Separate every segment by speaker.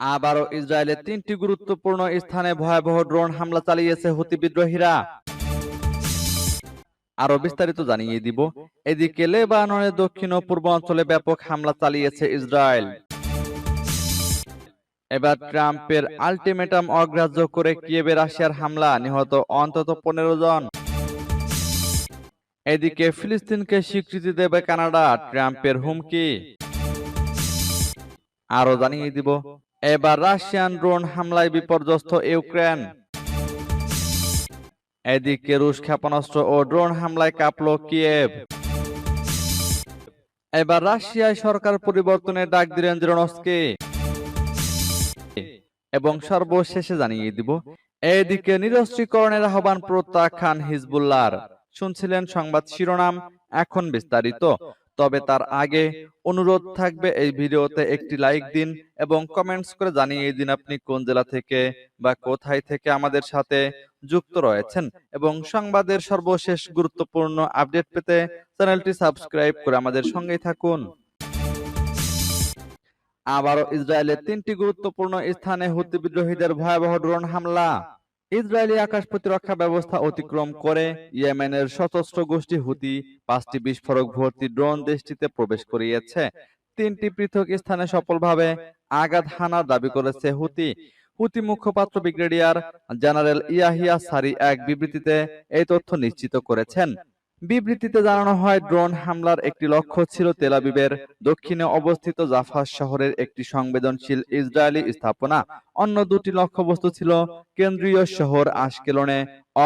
Speaker 1: আবারও ইসরায়েলের তিনটি গুরুত্বপূর্ণ স্থানে ভয়াবহ ড্রোন হামলা চালিয়েছে হুতি বিদ্রোহীরা। আরও বিস্তারিত জানিয়ে দিব, এদিকে লেবাননের দক্ষিণ ও পূর্ব অঞ্চলে ব্যাপক হামলা চালিয়েছে ইসরায়েল। এবার ট্রাম্পের আলটিমেটাম অগ্রাহ্য করে কিয়েবে রাশিয়ার হামলা, নিহত অন্তত পনেরো জন। এদিকে ফিলিস্তিনকে স্বীকৃতি দেবে কানাডা, ট্রাম্পের হুমকি। আরও জানিয়ে দিব এবার রাশিয়ান ড্রোন হামলায় বিপর্যস্ত ইউক্রেন। এদিকে রুশ ক্ষেপণাস্ত্র ও ড্রোন হামলায় কাঁপল কিয়েভ। এবার রাশিয়ায় সরকার পরিবর্তনের ডাক দিলেন জেরনস্কি। এবং সর্বশেষে জানিয়ে দিব, এদিকে নিরস্ত্রীকরণের আহ্বান প্রত্যাখ্যান হিজবুল্লাহর। শুনছিলেন সংবাদ শিরোনাম, এখন বিস্তারিত। তবে তার আগে অনুরোধ থাকবে এই ভিডিওতে একটি লাইক দিন এবং কমেন্টস করে জানিয়ে দিন আপনি কোন জেলা থেকে বা কোথায় থেকে আমাদের সাথে যুক্ত রয়েছেন এবং সংবাদের সর্বশেষ গুরুত্বপূর্ণ আপডেট পেতে চ্যানেলটি সাবস্ক্রাইব করে আমাদের সঙ্গেই থাকুন। আবারও ইসরায়েলের তিনটি গুরুত্বপূর্ণ স্থানে হুতি বিদ্রোহীদের ভয়াবহ ড্রোন হামলা। ইসরায়েলি আকাশ প্রতিরক্ষা ব্যবস্থা অতিক্রম করে ইয়েমেনের সশস্ত্র গোষ্ঠী হুতি পাঁচটি বিস্ফোরক ভর্তি ড্রোন দেশটিতে প্রবেশ করিয়েছে। তিনটি পৃথক স্থানে সফলভাবে আঘাত হানার দাবি করেছে হুতি। হুতি মুখপাত্র ব্রিগেডিয়ার জেনারেল ইয়াহিয়া সারি এক বিবৃতিতে এই তথ্য নিশ্চিত করেছেন। বিবৃতিতে জানানো হয়, ড্রোন হামলার একটি লক্ষ্য ছিল তেলাবিবের দক্ষিণে অবস্থিত জাফাস শহরের একটি সংবেদনশীল ইসরায়েলি স্থাপনা। অন্য দুটি লক্ষ্যবস্তু ছিল কেন্দ্রীয় শহর আশকেলনে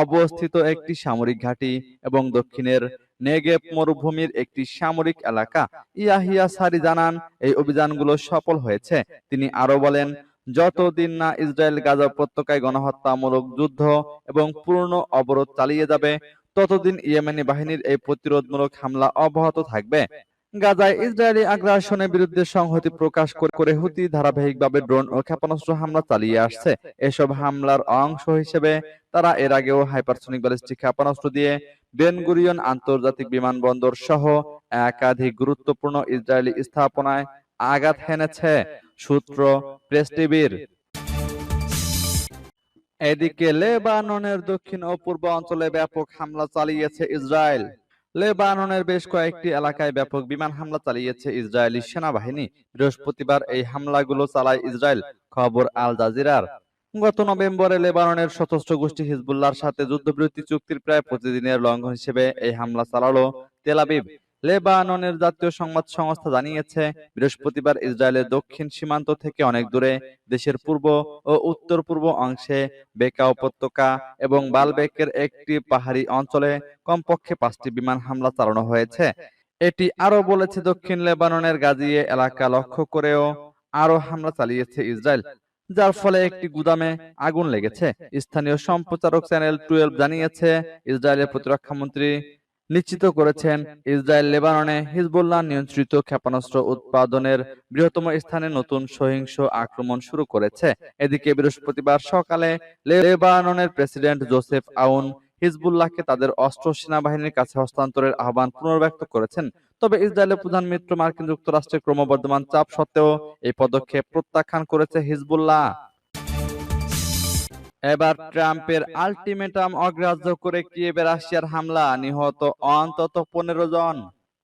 Speaker 1: অবস্থিত একটি সামরিক ঘাঁটি এবং দক্ষিণের নেগেব মরুভূমির একটি সামরিক এলাকা। ইয়াহিয়া সারি জানান, এই অভিযানগুলো সফল হয়েছে। তিনি আরও বলেন যতদিন না ইসরায়েল গাজা উপত্যকায় গণহত্যামূলক যুদ্ধ এবং পূর্ণ অবরোধ চালিয়ে যাবে ততদিন ইয়েমেনি বাহিনীর এই প্রতিরোধমূলক হামলা অব্যাহত থাকবে। গাজায় ইসরায়েলি আগ্রাসনের বিরুদ্ধে সংহতি প্রকাশ করে হুতি ধারাবাহিকভাবে ড্রোন ও ক্ষেপণাস্ত্র হামলা চালিয়ে আসছে। এসব হামলার অংশ হিসেবে তারা এর আগেও হাইপারসোনিক ব্যালিস্টিক ক্ষেপণাস্ত্র দিয়ে বেনগুরিয়ন আন্তর্জাতিক বিমানবন্দর সহ একাধিক গুরুত্বপূর্ণ ইসরায়েলি স্থাপনায় আঘাত হেনেছে। সূত্র প্রেস টিভির এদিকে লেবাননের দক্ষিণ ও পূর্ব অঞ্চলে ব্যাপক হামলা চালিয়েছে ইসরায়েল। লেবাননের বেশ কয়েকটি এলাকায় ব্যাপক বিমান হামলা চালিয়েছে ইসরায়েলি সেনাবাহিনী। বৃহস্পতিবার এই হামলাগুলো চালায় ইসরায়েল, খবর আল জাজিরার। গত নভেম্বরে লেবাননের সশস্ত্র গোষ্ঠী হিজবুল্লাহর সাথে যুদ্ধবিরতি চুক্তির প্রায় প্রতিদিনের লঙ্ঘন হিসেবে এই হামলা চালালো তেলাবিব লেবাননের জাতীয় সংবাদ সংস্থা জানিয়েছে, বৃহস্পতিবার ইসরায়েলের দক্ষিণ সীমান্ত থেকে অনেক দূরে, দেশের পূর্ব ও উত্তর পূর্ব অংশে বেকা উপত্যকা এবং বালবেকের একটি পাহাড়ি অঞ্চলে কমপক্ষে পাঁচটি বিমান হামলা চালানো হয়েছে। এটি আরও বলেছে, দক্ষিণ লেবাননের গাজিয়ে এলাকা লক্ষ্য করেও আরও হামলা চালিয়েছে ইসরায়েল, যার ফলে একটি গুদামে আগুন লেগেছে। স্থানীয় সম্প্রচারক চ্যানেল টুয়েলভ জানিয়েছে, ইসরায়েলের প্রতিরক্ষা মন্ত্রী নিশ্চিত করেছেন, ইসরায়েল, লেবাননে হিজবুল্লাহ নিয়ন্ত্রিত ক্ষেপণাস্ত্র উৎপাদনের বৃহত্তম স্থানে নতুন সহিংস আক্রমণ শুরু করেছে। এদিকে বৃহস্পতিবার সকালে লেবাননের প্রেসিডেন্ট জোসেফ আউন হিজবুল্লাহকে তাদের অস্ত্র সেনাবাহিনীর কাছে হস্তান্তরের আহ্বান পুনর্ব্যক্ত করেছেন। তবে ইসরায়েলের প্রধান মিত্র মার্কিন যুক্তরাষ্ট্রের ক্রমবর্ধমান চাপ সত্ত্বেও এই পদক্ষেপ প্রত্যাখ্যান করেছে হিজবুল্লাহ। এবার ট্রাম্পের আলটিমেটাম অগ্রাহ্য করে কিয়েবে রাশিয়ার হামলা, নিহত অন্তত পনেরো জন।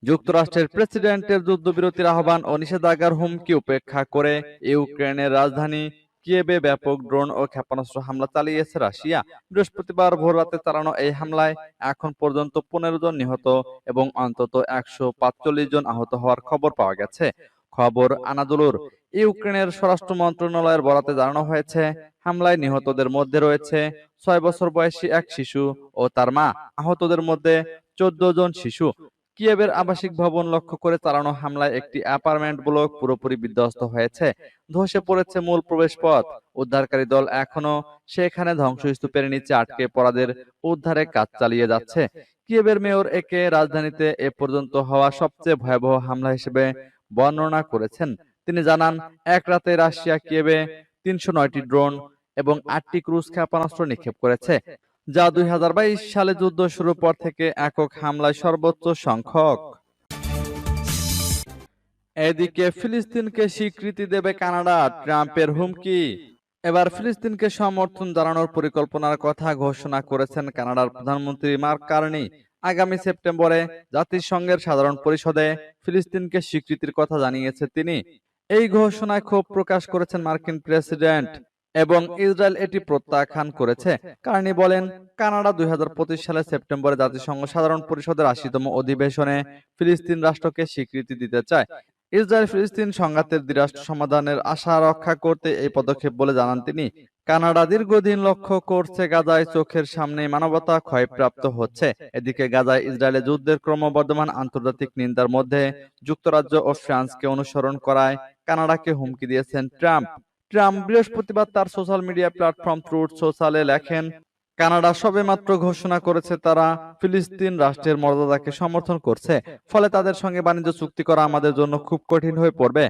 Speaker 1: যুক্তরাষ্ট্রের প্রেসিডেন্টের যুদ্ধবিরতির আহ্বান ও নিষেধাজ্ঞার হুমকি উপেক্ষা করে ইউক্রেনের রাজধানী কিয়েবে ব্যাপক ড্রোন ও ক্ষেপণাস্ত্র হামলা চালিয়েছে রাশিয়া। বৃহস্পতিবার ভোর রাতে চালানো এই হামলায় এখন পর্যন্ত পনেরো জন নিহত এবং অন্তত একশো জন আহত হওয়ার খবর পাওয়া গেছে। খবর আনাদুলুর। ইউক্রেনের স্বরাষ্ট্র মন্ত্রণালয়ের বরাতে জানানো হয়েছে হামলায় নিহতদের মধ্যে রয়েছে ছয় বছর বয়সী এক শিশু ও তার মা। আহতদের মধ্যে চোদ্দ জন শিশু। কিয়েবের আবাসিক ভবন লক্ষ্য করে চালানো হামলায় একটি অ্যাপার্টমেন্ট ব্লক পুরোপুরি বিধ্বস্ত হয়েছে। ধসে পড়েছে মূল প্রবেশপথ। উদ্ধারকারী দল এখনও সেখানে ধ্বংসস্তূপের নিচে আটকে পড়াদের উদ্ধারে কাজ চালিয়ে যাচ্ছে। কিয়েবের মেয়র একে রাজধানীতে এ পর্যন্ত হওয়া সবচেয়ে ভয়াবহ হামলা হিসেবে বর্ণনা করেছেন। তিনি জানান, এক রাতে রাশিয়া কিয়েবে তিনশো নয়টি ড্রোন এবং আটটি ক্রুজ ক্ষেপণাস্ত্র নিক্ষেপ করেছে, যা দুই সালে যুদ্ধ শুরুর পর থেকে একক হামলায় সর্বোচ্চ সংখ্যক। এদিকে ফিলিস্তিনকে স্বীকৃতি দেবে কানাডা, ট্রাম্পের হুমকি। এবার ফিলিস্তিনকে সমর্থন জানানোর পরিকল্পনার কথা ঘোষণা করেছেন কানাডার প্রধানমন্ত্রী মার্ক কার্নি। আগামী সেপ্টেম্বরে জাতিসংঘের সাধারণ পরিষদে ফিলিস্তিনকে স্বীকৃতির কথা জানিয়েছে তিনি। এই ঘোষণায় ক্ষোভ প্রকাশ করেছেন মার্কিন প্রেসিডেন্ট এবং ইসরায়েল এটি প্রত্যাখ্যান করেছে। কার্নি বলেন কানাডা দুই সালে সেপ্টেম্বরে জাতিসংঘ সাধারণ পরিষদের আশিতম অধিবেশনে ফিলিস্তিন রাষ্ট্রকে স্বীকৃতি দিতে চায়। ইসরায়েল ফিলিস্তিন সংঘাতের দ্বিরাষ্ট্র সমাধানের আশা রক্ষা করতে এই পদক্ষেপ বলে জানান তিনি। কানাডা দীর্ঘদিন লক্ষ্য করছে গাজায় চোখের সামনে মানবতা ক্ষয়প্রাপ্ত হচ্ছে। এদিকে গাজায় ইসরায়েলের যুদ্ধের ক্রমবর্ধমান আন্তর্জাতিক নিন্দার মধ্যে যুক্তরাজ্য ও ফ্রান্সকে অনুসরণ করায় কানাডাকে হুমকি দিয়েছেন ট্রাম্প। ট্রাম্প বৃহস্পতিবার তার সোশ্যাল মিডিয়া প্ল্যাটফর্ম ট্রুথ সোশ্যালে লেখেন, কানাডা সবেমাত্র ঘোষণা করেছে তারা ফিলিস্তিন রাষ্ট্রের মর্যাদাকে সমর্থন করছে, ফলে তাদের সঙ্গে বাণিজ্য চুক্তি করা আমাদের জন্য খুব কঠিন হয়ে পড়বে।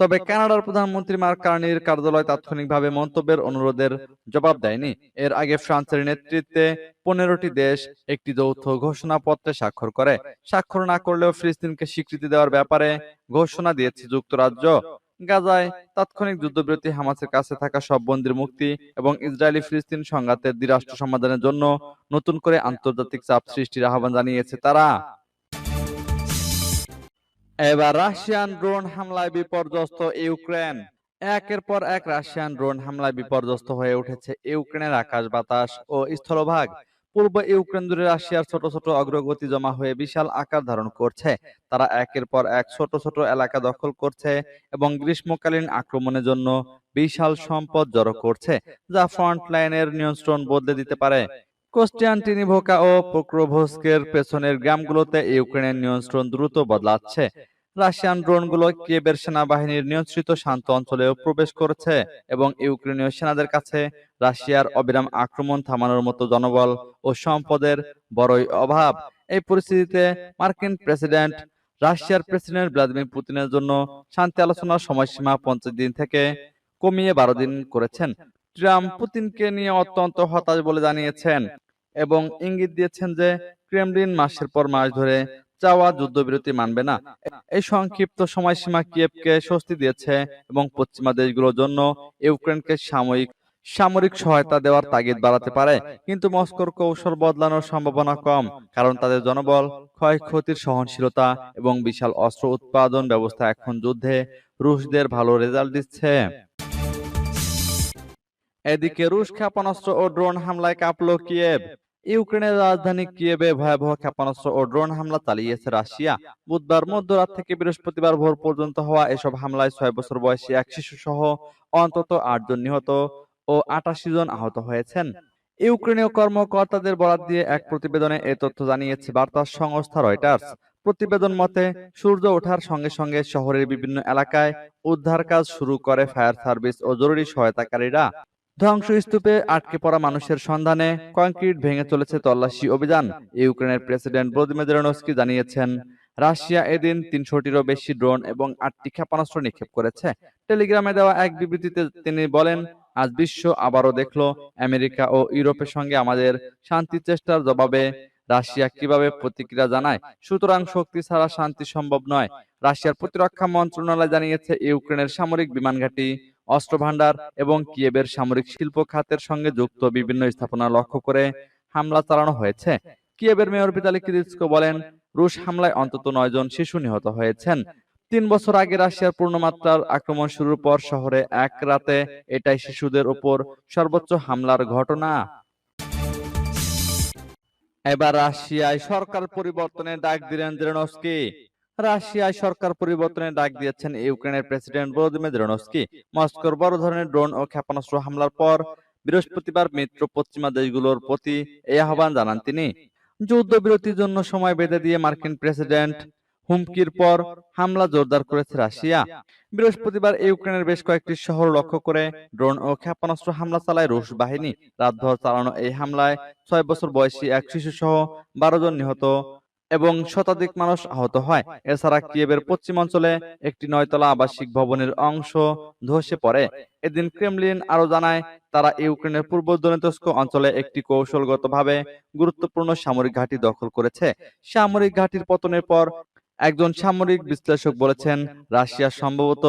Speaker 1: তবে কানাডার প্রধানমন্ত্রী মার্ক কার্নির কার্যালয় তাৎক্ষণিকভাবে মন্তব্যের অনুরোধের জবাব দেয়নি। এর আগে ফ্রান্সের নেতৃত্বে পনেরোটি দেশ একটি যৌথ ঘোষণাপত্রে স্বাক্ষর করে। স্বাক্ষর না করলেও ফিলিস্তিনকে স্বীকৃতি দেওয়ার ব্যাপারে ঘোষণা দিয়েছে যুক্তরাজ্য। গাজায় তাৎক্ষণিক যুদ্ধবিরতি হামাসের কাছে থাকা সব বন্দির মুক্তি এবং ইসরায়েলি ফিলিস্তিন সংঘাতের দ্বিরাষ্ট্র সমাধানের জন্য নতুন করে আন্তর্জাতিক চাপ সৃষ্টির আহ্বান জানিয়েছে তারা। এবার রাশিয়ান ড্রোন হামলায় বিপর্যস্ত ইউক্রেন। একের পর এক রাশিয়ান ড্রোন হামলায় বিপর্যস্ত হয়ে উঠেছে ইউক্রেনের আকাশ, বাতাস ও স্থলভাগ। পূর্ব ইউক্রেন জুড়ে রাশিয়ার ছোট ছোট অগ্রগতি জমা হয়ে বিশাল আকার ধারণ করছে। তারা একের পর এক ছোট ছোট এলাকা দখল করছে এবং গ্রীষ্মকালীন আক্রমণের জন্য বিশাল সম্পদ জড়ো করছে, যা ফ্রন্ট লাইনের নিয়ন্ত্রণ বদলে দিতে পারে। কোস্টিয়ান্টিনিভোকা ও পোক্রোভস্কের পেছনের গ্রামগুলোতে ইউক্রেনের নিয়ন্ত্রণ দ্রুত বদলাচ্ছে। রাশিয়ান ড্রোনগুলো কিয়েভের সেনাবাহিনীর নিয়ন্ত্রিত শান্ত অঞ্চলেও প্রবেশ করেছে এবং ইউক্রেনীয় সেনাদের কাছে রাশিয়ার অবিরাম আক্রমণ থামানোর মতো জনবল ও সম্পদের বড়ই অভাব। এই পরিস্থিতিতে মার্কিন প্রেসিডেন্ট, রাশিয়ার প্রেসিডেন্ট ভ্লাদিমির পুতিনের জন্য শান্তি আলোচনার সময়সীমা পঞ্চাশ দিন থেকে কমিয়ে বারো দিন করেছেন। ট্রাম্প পুতিনকে নিয়ে অত্যন্ত হতাশ বলে জানিয়েছেন এবং ইঙ্গিত দিয়েছেন যে ক্রেমলিন মাসের পর মাস ধরে চাওয়া যুদ্ধবিরতি মানবে না। এই সংক্ষিপ্ত সময়সীমা কিয়েভকে স্বস্তি দিয়েছে এবং পশ্চিমা দেশগুলোর জন্য ইউক্রেনকে সাময়িক সামরিক সহায়তা দেওয়ার তাগিদ বাড়াতে পারে। কিন্তু মস্কোর কৌশল বদলানোর সম্ভাবনা কম, কারণ তাদের জনবল, ক্ষয়ক্ষতির সহনশীলতা এবং বিশাল অস্ত্র উৎপাদন ব্যবস্থা এখন যুদ্ধে রুশদের ভালো রেজাল্ট দিচ্ছে। এদিকে রুশ ক্ষেপণাস্ত্র ও ড্রোন হামলায় কাঁপল কিয়েভ। ইউক্রেনের রাজধানী কিয়েভে ভয়াবহ ক্ষেপণাস্ত্র ও ড্রোন হামলা চালিয়েছে রাশিয়া। বুধবার মধ্যরাত থেকে বৃহস্পতিবার ভোর পর্যন্ত হওয়া এসব হামলায় ছয় বছর বয়সী এক শিশু সহ অন্তত আটজন নিহত ও আটাশি জন আহত হয়েছেন। ইউক্রেনীয় কর্মকর্তাদের বরাত দিয়ে এক প্রতিবেদনে এ তথ্য জানিয়েছে বার্তা সংস্থা রয়টার্স। প্রতিবেদন মতে, সূর্য ওঠার সঙ্গে সঙ্গে শহরের বিভিন্ন এলাকায় উদ্ধার কাজ শুরু করে ফায়ার সার্ভিস ও জরুরি সহায়তাকারীরা। ধ্বংসস্তূপে আটকে পড়া মানুষের সন্ধানে কংক্রিট ভেঙে চলেছে তল্লাশি অভিযান ইউক্রেনের প্রেসিডেন্ট ভ্লাদিমির জেলেনস্কি জানিয়েছেন। রাশিয়া এদিন তিনশোটিরও বেশি ড্রোন এবং আটটি ক্ষেপণাস্ত্র নিক্ষেপ করেছে। টেলিগ্রামে দেওয়া এক বিবৃতিতে তিনি বলেন, আজ বিশ্ব আবারও দেখল, আমেরিকা ও ইউরোপের সঙ্গে আমাদের শান্তি চেষ্টার জবাবে রাশিয়া কীভাবে প্রতিক্রিয়া জানায়। সুতরাং শক্তি ছাড়া শান্তি সম্ভব নয়। রাশিয়ার প্রতিরক্ষা মন্ত্রণালয় জানিয়েছে ইউক্রেনের সামরিক বিমান ঘাঁটি অস্ত্র ভান্ডার এবং কিয়েবের সামরিক শিল্প খাতের সঙ্গে যুক্ত বিভিন্ন স্থাপনা লক্ষ্য করে হামলা চালানো হয়েছে। কিয়েবের মেয়র ভিতালি কিরিচকো বলেন রুশ হামলায় অন্তত নয় জন শিশু নিহত হয়েছেন। তিন বছর আগে রাশিয়ার পূর্ণমাত্রার আক্রমণ শুরুর পর শহরে এক রাতে এটাই শিশুদের উপর সর্বোচ্চ হামলার ঘটনা। এবার রাশিয়ায় সরকার পরিবর্তনের ডাক দিলেন জেলেনস্কি। রাশিয়ায় সরকার পরিবর্তনের ডাক দিয়েছেন ইউক্রেনের প্রেসিডেন্ট ভলোদিমির জেলেনস্কি। মস্কোর বড় ধরনের ড্রোন ও ক্ষেপণাস্ত্র হামলার পর বৃহস্পতিবার মিত্র পশ্চিমা দেশগুলোর প্রতি এই আহ্বান জানান তিনি। যুদ্ধবিরতির জন্য সময় বেঁধে দিয়ে মার্কিন প্রেসিডেন্ট হুমকির পর হামলা জোরদার করেছে রাশিয়া। বৃহস্পতিবার ইউক্রেনের বেশ কয়েকটি শহর লক্ষ্য করে ড্রোন ও ক্ষেপণাস্ত্র হামলা চালায় রুশ বাহিনী। রাতভর চালানো এই হামলায় ছয় বছর বয়সী এক শিশু সহ বারো জন নিহত এবং শতাধিক মানুষ আহত হয়। এছাড়া কিয়েবের পশ্চিম অঞ্চলে একটি নয়তলা আবাসিক ভবনের অংশ ধসে পড়ে। এদিন ক্রেমলিন আরও জানায়, তারা ইউক্রেনের পূর্ব দনেতস্ক অঞ্চলে একটি কৌশলগতভাবে গুরুত্বপূর্ণ সামরিক ঘাঁটি দখল করেছে। সামরিক ঘাঁটির পতনের পর একজন সামরিক বিশ্লেষক বলেছেন, রাশিয়া সম্ভবত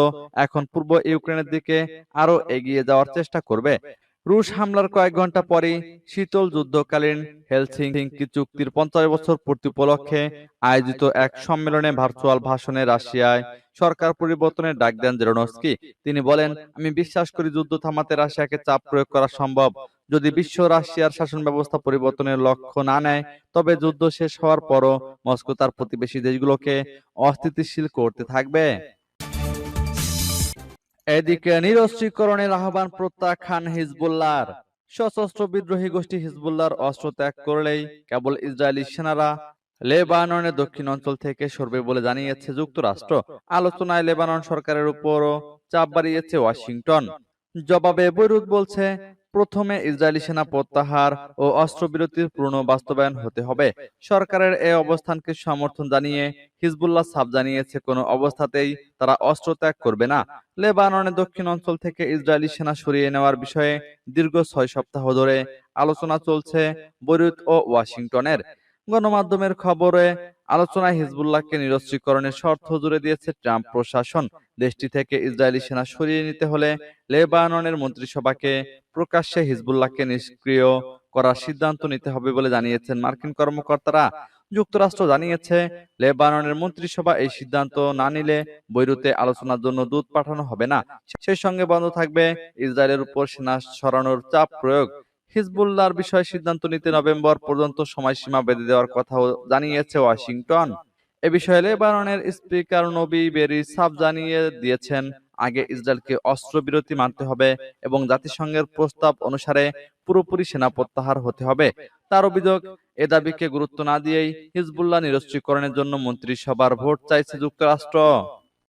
Speaker 1: এখন পূর্ব ইউক্রেনের দিকে আরও এগিয়ে যাওয়ার চেষ্টা করবে। রুশ হামলার কয়েক ঘণ্টা পরে শীতল যুদ্ধকালীন হেলসিংকি চুক্তির পঞ্চাশ বছর পূর্তি উপলক্ষে আয়োজিত এক সম্মেলনে ভার্চুয়াল ভাষণে রাশিয়ায় সরকার পরিবর্তনের ডাক দেন জেরোনস্কি। তিনি বলেন, আমি বিশ্বাস করি যুদ্ধ থামাতে রাশিয়াকে চাপ প্রয়োগ করা সম্ভব। যদি বিশ্ব রাশিয়ার শাসন ব্যবস্থা পরিবর্তনের লক্ষ্য না নেয়, তবে যুদ্ধ শেষ হওয়ার পরও মস্কো তার প্রতিবেশী দেশগুলোকে অস্থিতিশীল করতে থাকবে। এদিকে নিরস্ত্রীকরণের আহ্বান প্রত্যাখ্যান হিজবুল্লাহর। সশস্ত্র বিদ্রোহী গোষ্ঠী হিজবুল্লাহর অস্ত্র ত্যাগ করলেই কেবল ইসরায়েলি সেনারা লেবাননের দক্ষিণ অঞ্চল থেকে সরবে বলে জানিয়েছে যুক্তরাষ্ট্র। আলোচনায় লেবানন সরকারের উপরও চাপ বাড়িয়েছে ওয়াশিংটন। জবাবে বৈরুত বলছে প্রথমে ইসরায়েলি সেনা প্রত্যাহার ও অস্ত্রবিরতির পূর্ণ বাস্তবায়ন হতে হবে। সরকারের এই অবস্থানকে সমর্থন জানিয়ে হিজবুল্লাহ সাব জানিয়েছে, কোনো অবস্থাতেই তারা অস্ত্র ত্যাগ করবে না। লেবাননের দক্ষিণ অঞ্চল থেকে ইসরায়েলি সেনা সরিয়ে নেওয়ার বিষয়ে দীর্ঘ ছয় সপ্তাহ ধরে আলোচনা চলছে বৈরুত ও ওয়াশিংটনের। গণমাধ্যমের খবরে আলোচনায় হিজবুল্লাহকে নিরস্ত্রীকরণের শর্ত জুড়ে দিয়েছে ট্রাম্প প্রশাসন। দেশটি থেকে ইসরায়েলি সেনা সরিয়ে নিতে হলে লেবাননের মন্ত্রিসভাকে প্রকাশ্যে হিজবুল্লাহকে নিষ্ক্রিয় করার সিদ্ধান্ত নিতে হবে বলে জানিয়েছেন মার্কিন কর্মকর্তারা। যুক্তরাষ্ট্র জানিয়েছে, লেবাননের মন্ত্রিসভা এই সিদ্ধান্ত না নিলে বৈরুতে আলোচনার জন্য দূত পাঠানো হবে না। সেই সঙ্গে বন্ধ থাকবে ইসরায়েলের উপর সেনা সরানোর চাপ প্রয়োগ। হিজবুল্লাহর বিষয়ে সিদ্ধান্ত নিতে নভেম্বর পর্যন্ত সময়সীমা বেঁধে দেওয়ার কথাও জানিয়েছে ওয়াশিংটন। এ বিষয়ে লেবাননের স্পিকার নবী বেরি সাব জানিয়ে দিয়েছেন, আগে ইসরায়েলকে অস্ত্রবিরতি মানতে হবে এবং জাতিসংঘের প্রস্তাব অনুসারে পুরোপুরি সেনা প্রত্যাহার হতে হবে। তার অভিযোগ, এ দাবিকে গুরুত্ব না দিয়েই হিজবুল্লাহ নিরস্ত্রীকরণের জন্য মন্ত্রিসভার ভোট চাইছে যুক্তরাষ্ট্র।